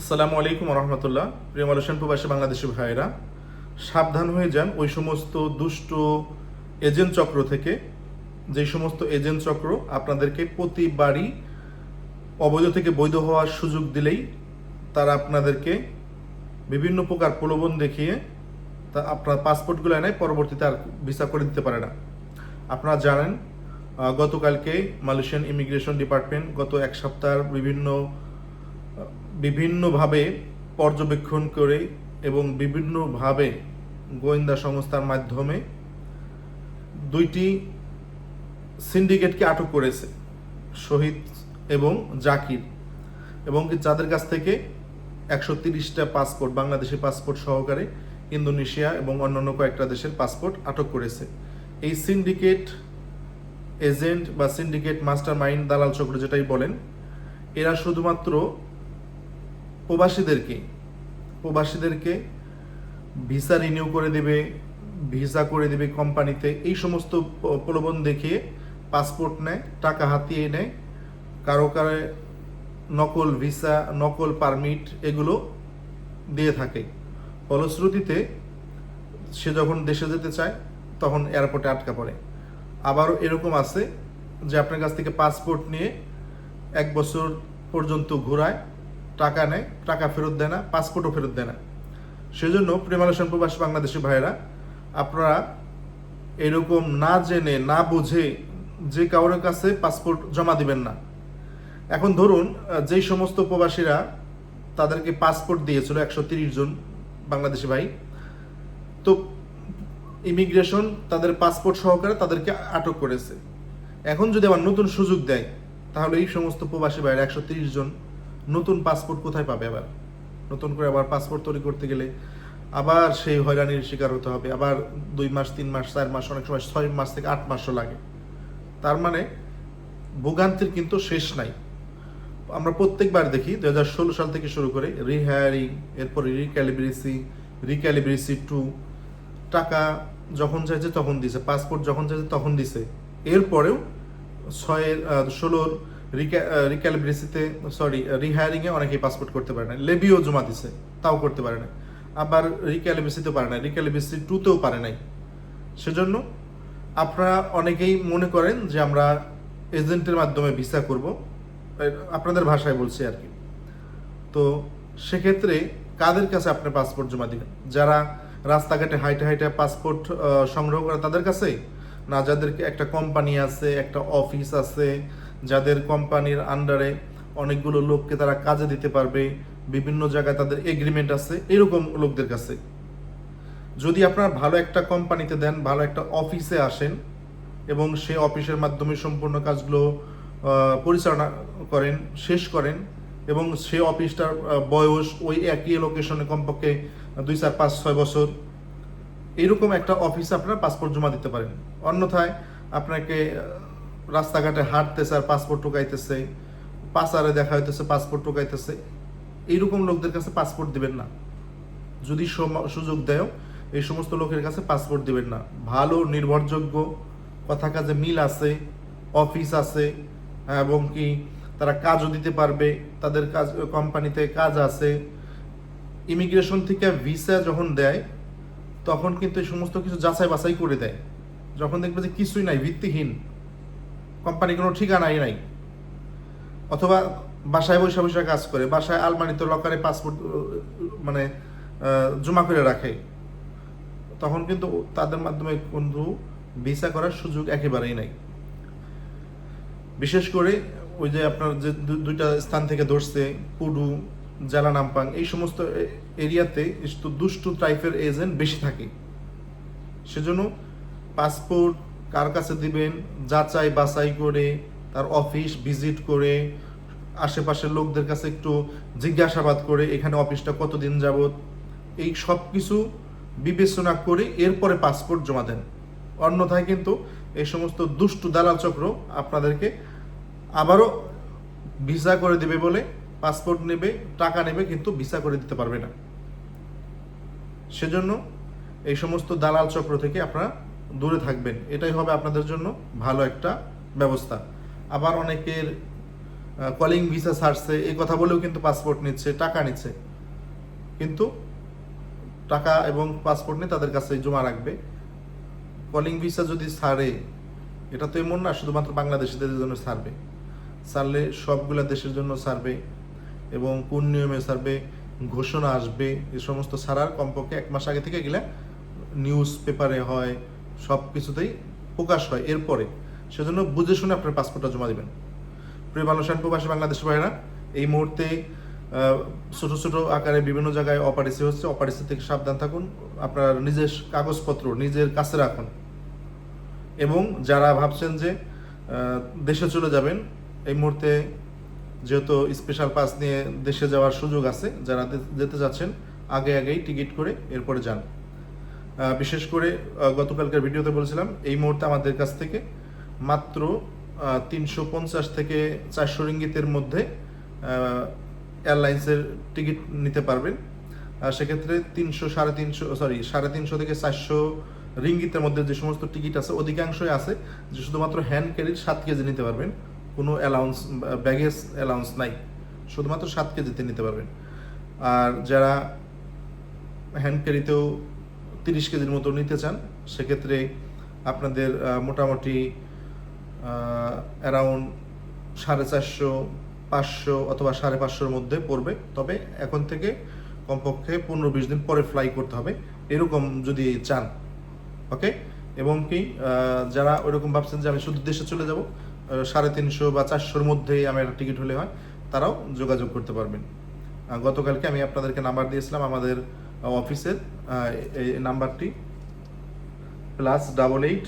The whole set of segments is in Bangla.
আসসালামু আলাইকুম রহমতুল্লাহ প্রিয় মালয়েশিয়ান প্রবাসী বাংলাদেশি ভাইয়েরা, সাবধান হয়ে যান। ওই সমস্ত দুষ্ট এজেন্ট চক্র থেকে, যে সমস্ত এজেন্ট চক্র আপনাদেরকে প্রতিবারই অবৈধ থেকে বৈধ হওয়ার সুযোগ দিলেই তারা আপনাদেরকে বিভিন্ন প্রকার প্রলোভন দেখিয়ে তা আপনার পাসপোর্টগুলো এনে পরবর্তীতে আর ভিসা করে দিতে পারে না। আপনারা জানেন গতকালকে মালয়েশিয়ান ইমিগ্রেশন ডিপার্টমেন্ট গত এক সপ্তাহের বিভিন্ন বিভিন্নভাবে পর্যবেক্ষণ করে এবং বিভিন্নভাবে গোয়েন্দা সংস্থার মাধ্যমে দুইটি সিন্ডিকেটকে আটক করেছে, শহীদ এবং জাকির। এবং যাদের কাছ থেকে একশো তিরিশটা পাসপোর্ট, বাংলাদেশি পাসপোর্ট সহকারে ইন্দোনেশিয়া এবং অন্যান্য কয়েকটা দেশের পাসপোর্ট আটক করেছে। এই সিন্ডিকেট এজেন্ট বা সিন্ডিকেট মাস্টার মাইন্ড দালাল চক্র যেটাই বলেন, এরা শুধুমাত্র প্রবাসীদেরকে প্রবাসীদেরকে ভিসা রিনিউ করে দেবে, ভিসা করে দেবে কোম্পানিতে। এই সমস্ত প্রলোভন দেখিয়ে পাসপোর্ট নেয়, টাকা হাতিয়ে নেয়, কারও কারও নকল ভিসা, নকল পারমিট এগুলো দিয়ে থাকে। ফলশ্রুতিতে সে যখন দেশে যেতে চায়, তখন এয়ারপোর্টে আটকা পড়ে। আবারও এরকম আছে যে আপনার কাছ থেকে পাসপোর্ট নিয়ে এক বছর পর্যন্ত ঘোরায় টাকা নেয়, টাকা ফেরত দেয় না, পাসপোর্টও ফেরত দেয় না। সেজন্য প্রেমালোচন প্রবাসী বাংলাদেশি ভাইয়েরা, আপনারা এরকম না জেনে, না বুঝে যে কারোর কাছে পাসপোর্ট জমা দিবেন না। এখন ধরুন যেই সমস্ত প্রবাসীরা তাদেরকে পাসপোর্ট দিয়েছিল, একশো তিরিশ জন বাংলাদেশি ভাই, তো ইমিগ্রেশন তাদের পাসপোর্ট সহকারে তাদেরকে আটক করেছে। এখন যদি আবার নতুন সুযোগ দেয়, তাহলে এই সমস্ত প্রবাসী ভাইয়ের একশো জন নতুন পাসপোর্ট কোথায় পাবে আবার? নতুন করে আবার পাসপোর্ট তৈরি করতে গেলে আবার সেই হয়রানির শিকার হতে হবে। আবার দুই মাস, তিন মাস, চার মাস, অনেক সময় ছয় মাস থেকে আট মাসও লাগে। তার মানে ভোগান্তির কিন্তু শেষ নাই। আমরা প্রত্যেকবার দেখি দু হাজার ষোলো সাল থেকে শুরু করে রিহায়ারিং এরপরে রিক্যালিব্রেসি রিক্যালিব্রেসি টু টাকা যখন চাইছে তখন দিছে পাসপোর্ট যখন চাইছে তখন দিছে। এরপরেও ছয়ের ষোলোর রিক্যালিব্রেসিতে সরি রিহায়ারিংয়ে অনেকেই পাসপোর্ট করতে পারে না লেবিও জমা দিছে, তাও করতে পারে না আবার রিক্যালিব্রেসিতেও পারে না রিক্যালিব্রেসি টুতেও পারে নাই। সেজন্য আপনারা অনেকেই মনে করেন যে আমরা এজেন্টের মাধ্যমে ভিসা করব। আপনাদের ভাষায় বলছি আর কি। তো সেক্ষেত্রে কাদের কাছে আপনি পাসপোর্ট জমা দিবেন? যারা রাস্তাঘাটে হাইটে হাইটে পাসপোর্ট সংগ্রহ করে তাদের কাছে? না যাদেরকে একটা কোম্পানি আছে, একটা অফিস আছে যাদের কোম্পানির আন্ডারে অনেকগুলো লোককে তারা কাজে দিতে পারবে, বিভিন্ন জায়গায় তাদের এগ্রিমেন্ট আছে, এরকম লোকদের কাছে। যদি আপনারা ভালো একটা কোম্পানিতে দেন, ভালো একটা অফিসে আসেন এবং সে অফিসের মাধ্যমে সম্পূর্ণ কাজগুলো পরিচালনা করেন, শেষ করেন এবং সে অফিসটার বয়স ওই একই লোকেশনে কমপক্ষে দুই, চার, পাঁচ, ছয় বছর এইরকম একটা অফিসে আপনারা পাসপোর্ট জমা দিতে পারেন। অন্যথায় আপনাকে রাস্তাঘাটে হাঁটতেছে আর পাসপোর্ট টোকাইতেছে পাসারে দেখা হইতেছে পাসপোর্ট টোকাইতেছে এইরকম লোকদের কাছে পাসপোর্ট দিবেন না। যদি সুযোগ দেয়, এই সমস্ত লোকের কাছে পাসপোর্ট দিবেন না। ভালো, নির্ভরযোগ্য, কথা কাজে মিল আছে, অফিস আছে, এবং কি তারা কাজও দিতে পারবে, তাদের কাজ, কোম্পানিতে কাজ আছে। ইমিগ্রেশন থেকে ভিসা যখন দেয়, তখন কিন্তু এই সমস্ত কিছু যাচাই বাছাই করে দেয়। যখন দেখবে যে কিছুই নাই, ভিত্তিহীন। কোম্পানি কোনো ঠিকানাই নাই। অথবা বাসায় বসে বসে কাজ করে, বাসায় আলমারিতে লকারে পাসপোর্ট মানে জমা করে রাখে। তখন কিন্তু তাদের মাধ্যমে কিন্তু ভিসা করার সুযোগ একেবারেই নাই। বিশেষ করে ওই যে আপনার যে দুইটা স্থান থেকে ধরছে, পুডু, জেলা নামপাং, এই সমস্ত এরিয়াতে দুষ্টু টাইপের এজেন্ট বেশি থাকে। সেজন্য পাসপোর্ট কার কাছে দিবেন? যাচাই বাছাই করে, তার অফিস ভিজিট করে, আশেপাশের লোকদের কাছে একটু জিজ্ঞাসাবাদ করে, এখানে অফিসটা কতদিন যাবত এই সব কিছু বিবেচনা করে এরপরে পাসপোর্ট জমা দেন। অন্যথায় কিন্তু এই সমস্ত দুষ্টু দালাল চক্র আপনাদেরকে আবারও ভিসা করে দেবে বলে পাসপোর্ট নেবে, টাকা নেবে কিন্তু ভিসা করে দিতে পারবে না। সেজন্য এই সমস্ত দালাল চক্র থেকে আপনারা দূরে থাকবেন। এটাই হবে আপনাদের জন্য ভালো একটা ব্যবস্থা। আবার অনেকের কলিং ভিসা ছাড়ছে, এই কথা বলেও কিন্তু পাসপোর্ট নিচ্ছে, টাকা নিচ্ছে। কিন্তু টাকা এবং পাসপোর্ট নিয়ে তাদের কাছে জমা রাখবে। কলিং ভিসা যদি ছাড়ে, এটা তো এমন না, শুধুমাত্র বাংলাদেশিদের জন্য ছাড়বে। ছাড়লে সবগুলা দেশের জন্য ছাড়বে এবং কোন নিয়মে ছাড়বে, ঘোষণা আসবে, এ সমস্ত ছাড়ার কমপক্ষে এক মাস আগে থেকে গেলে নিউজ পেপারে হয় সব কিছুতেই প্রকাশ হয় এরপরে। সেজন্য বুঝে শুনে আপনার পাসপোর্টটা জমা দিবেন। প্রিয় মানুষান প্রবাসী বাংলাদেশ ভাইরা এই মুহূর্তে ছোট ছোট আকারে বিভিন্ন জায়গায় অপারেসি হচ্ছে। অপারেসি থেকে সাবধান থাকুন। আপনার নিজের কাগজপত্র নিজের কাছে রাখুন। এবং যারা ভাবছেন যে দেশে চলে যাবেন, এই মুহূর্তে যেহেতু স্পেশাল পাস নিয়ে দেশে যাওয়ার সুযোগ আছে, যারা যেতে যাচ্ছেন, আগে আগেই টিকিট করে এরপরে যান। বিশেষ করে গতকালকার ভিডিওতে বলেছিলাম, এই মুহূর্তে আমাদের কাছ থেকে মাত্র তিনশো পঞ্চাশ থেকে চারশো রিঙ্গিতের মধ্যে এয়ারলাইন্সের টিকিট নিতে পারবেন। আর সেক্ষেত্রে তিনশো সাড়ে তিনশো সরি সাড়ে তিনশো থেকে চারশো রিঙ্গিতের মধ্যে যে সমস্ত টিকিট আছে, অধিকাংশই আছে যে শুধুমাত্র হ্যান্ড ক্যারির সাত কেজি নিতে পারবেন। কোনো অ্যালাউন্স ব্যাগেজ অ্যালাউন্স নাই, শুধুমাত্র সাত কেজিতে নিতে পারবেন। আর যারা হ্যান্ড ক্যারিতেও তিরিশ কেজির মতো নিতে চান, সেক্ষেত্রে আপনাদের মোটামুটি অ্যারাউন্ড সাড়ে চারশো, পাঁচশো অথবা সাড়ে পাঁচশোর মধ্যে পড়বে। তবে এখন থেকে কমপক্ষে পনেরো বিশ দিন পরে ফ্লাই করতে হবে। এরকম যদি চান ওকে এবং কি যারা ওইরকম ভাবছেন যে আমি শুধু দেশে চলে যাব সাড়ে তিনশো বা চারশোর মধ্যেই আমার টিকিট হলে হয়, তারাও যোগাযোগ করতে পারবেন। গতকালকে আমি আপনাদেরকে নাম্বার দিয়েছিলাম, আমাদের অফিসের এই নাম্বারটি plus double eight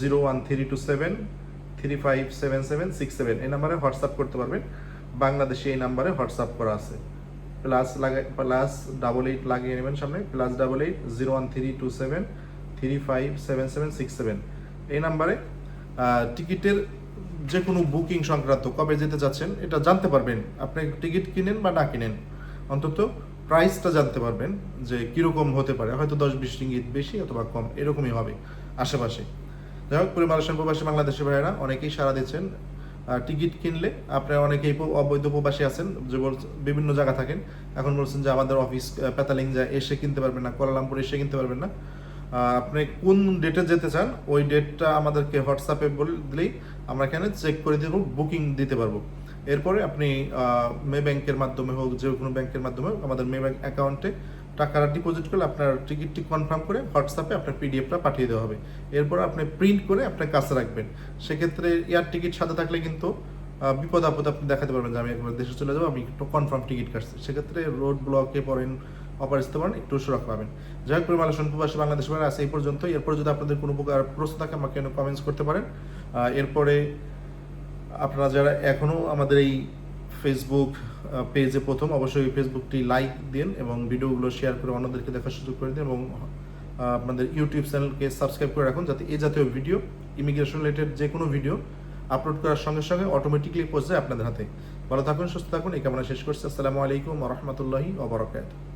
zero one three two seven three five seven seven six seven এই নাম্বারে হোয়াটসঅ্যাপ করতে পারবেন। বাংলাদেশে এই নাম্বারে হোয়াটসঅ্যাপ করা আছে। প্লাস লাগাই প্লাস ডাবল এইট লাগিয়ে নেবেন সামনে। Plus double eight zero one three two seven three five seven seven six seven এই নাম্বারে টিকিটের যে কোনো বুকিং সংক্রান্ত কবে যেতে যাচ্ছেন এটা জানতে পারবেন। আপনি টিকিট কিনেন বা না কিনেন। অন্তত প্রাইসটা জানতে পারবেন যে কীরকম হতে পারে। হয়তো দশ বিশ রিঙ্গিত বেশি অথবা কম, এরকমই হবে আশেপাশে। যাই হোক পরিবার প্রবাসী বাংলাদেশি ভাইয়েরা, অনেকেই সাড়া দিচ্ছেন টিকিট কিনলে আপনারা অনেকেই অবৈধ প্রবাসী আছেন, যে বিভিন্ন জায়গা থাকেন। এখন বলছেন যে আমাদের অফিস পেতালিং যায় এসে কিনতে পারবেন না, কোয়ালালামপুর এসে কিনতে পারবেন না। আপনি কোন ডেটে যেতে চান, ওই ডেটটা আমাদেরকে হোয়াটসঅ্যাপে বলে, দিলেই আমরা এখানে চেক করে দেবো বুকিং দিতে পারব। এরপরে আপনি মে ব্যাংকের মাধ্যমে হোক, যে কোনো ব্যাংকের মাধ্যমে হোক, আমাদের মে ব্যাংক অ্যাকাউন্টে টাকাটা ডিপোজিট করলে আপনার টিকিটটি কনফার্ম করে হোয়াটসঅ্যাপে আপনার পিডিএফটা পাঠিয়ে দেওয়া হবে। এরপর আপনি প্রিন্ট করে আপনার কাছে রাখবেন। সেক্ষেত্রে এয়ার টিকিট সাথে থাকলে কিন্তু বিপদ আপদ আপনি দেখাতে পারবেন যে আমি একবার দেশে চলে যাব, আমি একটু কনফার্ম টিকিট কাটছি। সেক্ষেত্রে রোড ব্লকে পড়েন অপারেশন পারেন একটু সুরক্ষা পাবেন। যাই হোক পরিমাণ প্রবাসী বাংলাদেশ বাংলা আছে এই পর্যন্ত এরপর যদি আপনাদের কোনো প্রকার প্রশ্ন থাকে, আমাকে কমেন্টস করতে পারেন। এরপরে আপনারা যারা এখনও আমাদের এই ফেসবুক পেজে প্রথম, অবশ্যই ফেসবুকটি লাইক দিন এবং ভিডিওগুলো শেয়ার করে অন্যদেরকে দেখার সুযোগ করে দিন এবং আপনাদের ইউটিউব চ্যানেলকে সাবস্ক্রাইব করে রাখুন যাতে এই জাতীয় ভিডিও ইমিগ্রেশন রিলেটেড যে কোনো ভিডিও আপলোড করার সঙ্গে সঙ্গে অটোমেটিকলি পৌঁছে যায় আপনাদের হাতে। ভালো থাকুন, সুস্থ থাকুন, এই কামনা শেষ করছি। আসসালামু আলাইকুম রহমতুল্লাহি ওবরাকাতুহু